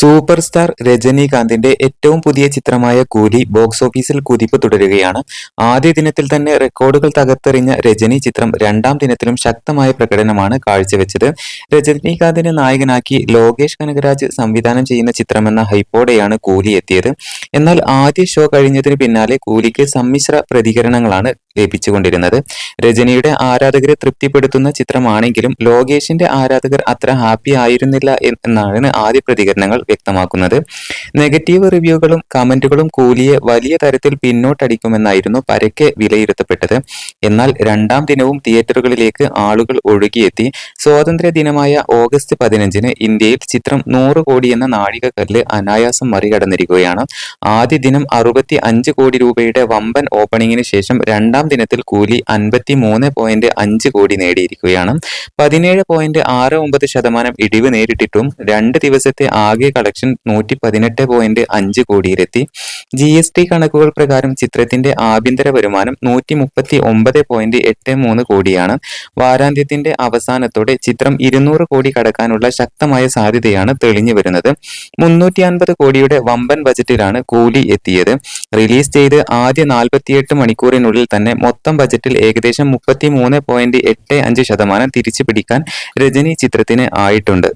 Super star രജനീകാന്തിന്റെ ഏറ്റവും പുതിയ ചിത്രമായ കൂലി ബോക്സ് ഓഫീസിൽ കുതിപ്പ് തുടരുകയാണ്. ആദ്യ ദിനത്തിൽ തന്നെ റെക്കോർഡുകൾ തകർത്തെറിഞ്ഞ രജനി ചിത്രം രണ്ടാം ദിനത്തിലും ശക്തമായ പ്രകടനമാണ് കാഴ്ചവെച്ചത്. രജനീകാന്തിനെ നായകനാക്കി ലോകേഷ് കനകരാജ് സംവിധാനം ചെയ്യുന്ന ചിത്രമെന്ന ഹൈപ്പോടെയാണ് കൂലി എത്തിയത്. എന്നാൽ ആദ്യ ഷോ കഴിഞ്ഞതിന് പിന്നാലെ കൂലിക്ക് സമ്മിശ്ര പ്രതികരണങ്ങളാണ് ലഭിച്ചുകൊണ്ടിരുന്നത്. രജനിയുടെ ആരാധകരെ തൃപ്തിപ്പെടുത്തുന്ന ചിത്രമാണെങ്കിലും ലോകേഷിന്റെ ആരാധകർ അത്ര ഹാപ്പി ആയിരുന്നില്ല എന്നാണ് ആദ്യ പ്രതികരണങ്ങൾ വ്യക്തമാക്കുന്നത്. നെഗറ്റീവ് റിവ്യൂകളും കമന്റുകളും കൂലിയെ വലിയ തരത്തിൽ പിന്നോട്ടടിക്കുമെന്നായിരുന്നു പരക്കെ വിലയിരുത്തപ്പെട്ടത്. എന്നാൽ രണ്ടാം ദിനവും തിയേറ്ററുകളിലേക്ക് ആളുകൾ ഒഴുകിയെത്തി. സ്വാതന്ത്ര്യ ദിനമായ ഓഗസ്റ്റ് പതിനഞ്ചിന് ഇന്ത്യയിൽ ചിത്രം നൂറ് കോടി എന്ന നാഴികക്കല്ല് അനായാസം മറികടന്നിരിക്കുകയാണ്. ആദ്യ ദിനം അറുപത്തി അഞ്ച് കോടി രൂപയുടെ വമ്പൻ ഓപ്പണിംഗിന് ശേഷം രണ്ടാം ദിനത്തിൽ കൂലി അൻപത്തി മൂന്ന് പോയിന്റ് അഞ്ച് കോടി നേടിയിരിക്കുകയാണ്. പതിനേഴ് പോയിന്റ് ആറ് ഒമ്പത് ശതമാനം ഇടിവ് നേരിട്ടിട്ടും രണ്ട് ദിവസത്തെ ആകെ കളക്ഷൻ നൂറ്റി പതിനെട്ട് പോയിന്റ് അഞ്ച് കോടിയിലെത്തി. ജി എസ് ടി കണക്കുകൾ പ്രകാരം ചിത്രത്തിന്റെ ആഭ്യന്തര വരുമാനം നൂറ്റി മുപ്പത്തി ഒമ്പത് പോയിന്റ് എട്ട് മൂന്ന് കോടിയാണ്. വാരാന്ത്യത്തിന്റെ അവസാനത്തോടെ ചിത്രം ഇരുന്നൂറ് കോടി കടക്കാനുള്ള ശക്തമായ സാധ്യതയാണ് തെളിഞ്ഞു വരുന്നത്. മുന്നൂറ്റി അൻപത് കോടിയുടെ വമ്പൻ ബജറ്റിലാണ് കൂലി എത്തിയത്. റിലീസ് ചെയ്ത് ആദ്യ നാൽപ്പത്തിയെട്ട് മണിക്കൂറിനുള്ളിൽ തന്നെ മൊത്തം ബജറ്റിൽ ഏകദേശം മുപ്പത്തി മൂന്ന് പോയിന്റ് എട്ട് അഞ്ച് ശതമാനം തിരിച്ചു പിടിക്കാൻ രജനി ചിത്രത്തിന് ആയിട്ടുണ്ട്.